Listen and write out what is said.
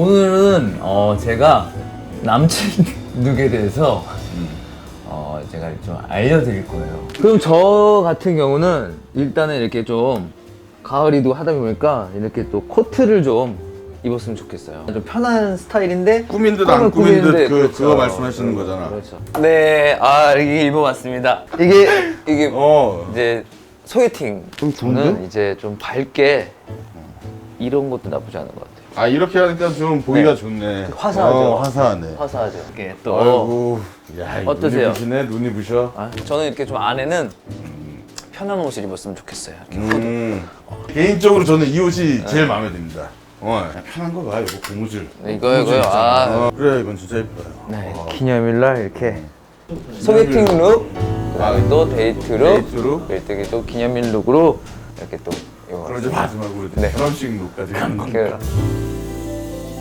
오늘은 어, 제가 남친 룩에 대해서 어, 제가 좀 알려드릴 거예요. 그럼 저 같은 경우는 일단은 이렇게 좀 가을이도 하다 보니까 이렇게 또 코트를 좀 입었으면 좋겠어요. 좀 편한 스타일인데 꾸민 듯 안 꾸민 듯 그- 그거 말씀하시는 그- 거잖아. 그렇죠. 네, 아 이게 입어봤습니다. 이게 이게 어. 이제 소개팅. 저는 이제 좀 밝게 이런 것도 나쁘지 않은 것 같아요. 아 이렇게 하니까 좀 보기가 네. 좋네. 화사하죠? 어, 화사하네. 화사하죠. 이게 또 아이고, 야, 이 어떠세요? 눈이 부시네, 눈이 부셔. 아, 저는 이렇게 좀 안에는 편한 옷을 입었으면 좋겠어요. 이렇게 음, 개인적으로 저는 이 옷이 제일 마음에 듭니다. 어, 그냥 편한 거 봐, 이거 고무줄. 네, 이거요, 고무줄 이거요. 아. 어, 그래, 이건 진짜 예뻐요. 네, 어. 기념일날 이렇게 소개팅 룩, 그다음에 또 데이트 룩, 데이트 룩. 또 기념일 룩으로 이렇게 또 이거 이제 마지막으로 네. 결혼식 룩까지 가는 그 겁니다.